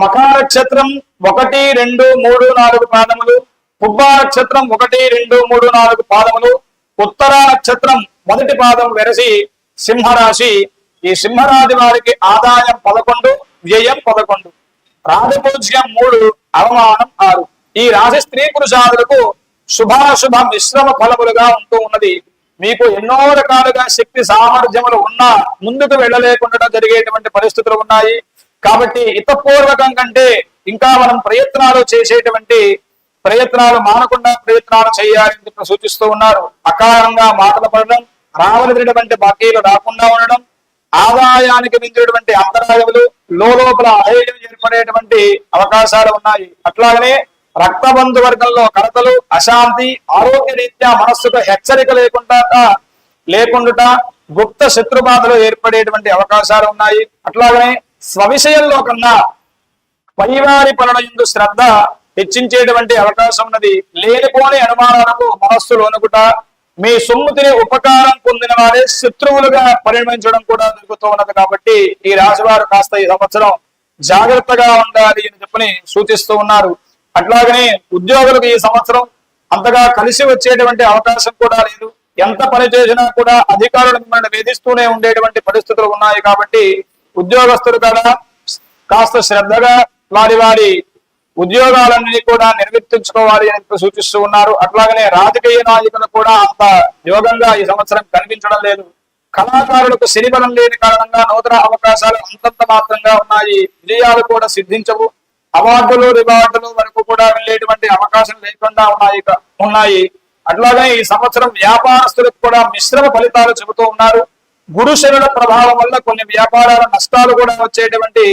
మఖా నక్షత్రం ఒకటి రెండు మూడు నాలుగు పాదములు పుబ్బ నక్షత్రం ఒకటి రెండు మూడు నాలుగు పాదములు ఉత్తర నక్షత్రం మొదటి పాదం వెరసి సింహరాశి. ఈ సింహరాశి వారికి ఆదాయం పదకొండు వ్యయం పదకొండు. రాజపూజ్యం మూడు అవమానం ఆరు. ఈ రాశి స్త్రీ పురుషాదులకు శుభాశుభ మిశ్రమ ఫలములుగా ఉంటూ ఉన్నది. మీకు ఎన్నో రకాలుగా శక్తి సామర్థ్యములు ఉన్నా ముందుకు వెళ్ళలేకుండా జరిగేటువంటి పరిస్థితులు ఉన్నాయి. కాబట్టి ఇతపూర్వకం కంటే ఇంకా మనం ప్రయత్నాలు చేసేటువంటి ప్రయత్నాలు మానకుండా ప్రయత్నాలు చేయాలని చెప్పి సూచిస్తూ ఉన్నారు. అకారణంగా మాటలు పడడం రావలసినటువంటి బాకీలు రాకుండా ఉండడం ఆదాయానికి మించినటువంటి అంతరాయములు లోపల అధైర్యం ఏర్పడేటువంటి అవకాశాలు ఉన్నాయి. అట్లాగనే రక్తబంధు వర్గంలో కలతలు అశాంతి ఆరోగ్య రీత్యా మనస్సుకు హెచ్చరిక లేకుండా లేకుండా గుప్త శత్రుబాధలు ఏర్పడేటువంటి అవకాశాలు ఉన్నాయి. అట్లాగనే స్వవిషయంలో కన్నా పైవారి పనుల ఎందు శ్రద్ధ హెచ్చించేటువంటి అవకాశం ఉన్నది. లేనిపోని అనుమానాలకు మనస్సులోనుకుట మీ సొమ్ము తినే ఉపకారం పొందిన వారే శత్రువులుగా పరిణమించడం కూడా జరుగుతూ ఉన్నది కాబట్టి ఈ రాశివారు కాస్త ఈ సంవత్సరం జాగ్రత్తగా ఉండాలి అని చెప్పని సూచిస్తూ ఉన్నారు. అట్లాగనే ఉద్యోగులకు ఈ సంవత్సరం అంతగా కలిసి వచ్చేటువంటి అవకాశం కూడా లేదు. ఎంత పని చేసినా కూడా అధికారులు మిమ్మల్ని వేధిస్తూనే ఉండేటువంటి పరిస్థితులు ఉన్నాయి కాబట్టి ఉద్యోగస్తులు కూడా కాస్త శ్రద్ధగా వారి వారి ఉద్యోగాలన్నీ కూడా నిర్వర్తించుకోవాలి అని సూచిస్తూ ఉన్నారు. అట్లాగనే రాజకీయ నాయకులు కూడా అంత యోగంగా ఈ సంవత్సరం కనిపించడం లేదు. కళాకారులకు సిరిబలం లేని కారణంగా నూతన అవకాశాలు అంతంత మాత్రంగా ఉన్నాయి. విజయాలు కూడా సిద్ధించవు. అవార్డులు రివార్డులు వరకు కూడా వెళ్ళేటువంటి అవకాశం లేకుండా ఉన్నాయి ఉన్నాయి. అట్లాగే ఈ సంవత్సరం వ్యాపారస్తులకు కూడా మిశ్రమ ఫలితాలు చెబుతూ ఉన్నారు. గురు శనుల ప్రభావం వల్ల కొన్ని వ్యాపారాల నష్టాలు కూడా వచ్చేటువంటి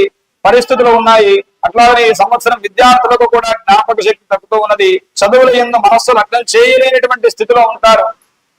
పరిస్థితులు ఉన్నాయి. అట్లాగనే ఈ సంవత్సరం విద్యార్థులకు కూడా జ్ఞాపక శక్తి తగ్గుతూ ఉన్నది. చదువుల ఎందు మనస్సు లగ్నం చేయలేనటువంటి స్థితిలో ఉంటారు.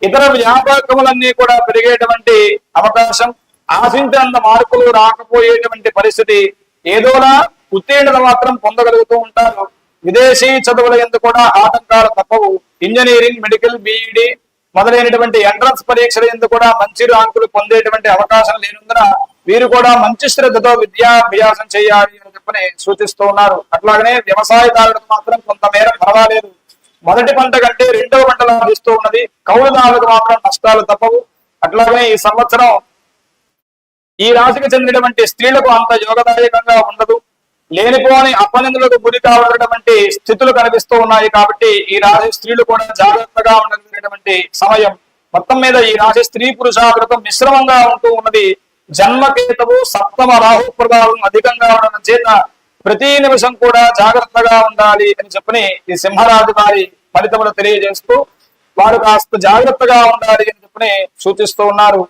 ఇతర వ్యాపకములన్నీ కూడా పెరిగేటువంటి అవకాశం. ఆశించినంత మార్కులు రాకపోయేటువంటి పరిస్థితి ఏదోలా ఉత్తీర్ణత మాత్రం పొందగలుగుతూ ఉంటారు. విదేశీ చదువుల ఎందు కూడా ఆటంకాలు తప్పవు. ఇంజనీరింగ్ మెడికల్ బిఈడి మొదలైనటువంటి ఎంట్రన్స్ పరీక్షల ఎందు కూడా మంచి ర్యాంకులు పొందేటువంటి అవకాశం లేనందున వీరు కూడా మంచి శ్రద్ధతో విద్యాభ్యాసం చేయాలి అని చెప్పని సూచిస్తూ ఉన్నారు. అట్లాగనే వ్యవసాయదారులకు మాత్రం కొంతమేర పర్వాలేదు. మొదటి పంట కంటే రెండవ పంట లాభిస్తూ ఉన్నది. కౌలుదారులకు మాత్రం నష్టాలు తప్పవు. అట్లాగనే ఈ సంవత్సరం ఈ రాశికి చెందినటువంటి స్త్రీలకు అంత యోగదాయకంగా ఉండదు. లేనిపోని అపనిందులకు గురి కావాలన్నటువంటి స్థితులు కనిపిస్తూ ఉన్నాయి కాబట్టి ఈ రాశి స్త్రీలు కూడా జాగ్రత్తగా ఉండగలిగినటువంటి సమయం. మొత్తం మీద ఈ రాశి స్త్రీ పురుషాకృతం మిశ్రమంగా ఉంటూ ఉన్నది. జన్మకేతవు సప్తమ రాహు ప్రభావం అధికంగా ఉండడం చేత ప్రతి నిమిషం కూడా జాగ్రత్తగా ఉండాలి అని చెప్పని ఈ సింహరాజు వారి ఫలితములు తెలియజేస్తూ వారు కాస్త జాగ్రత్తగా ఉండాలి అని చెప్పని సూచిస్తూ ఉన్నారు.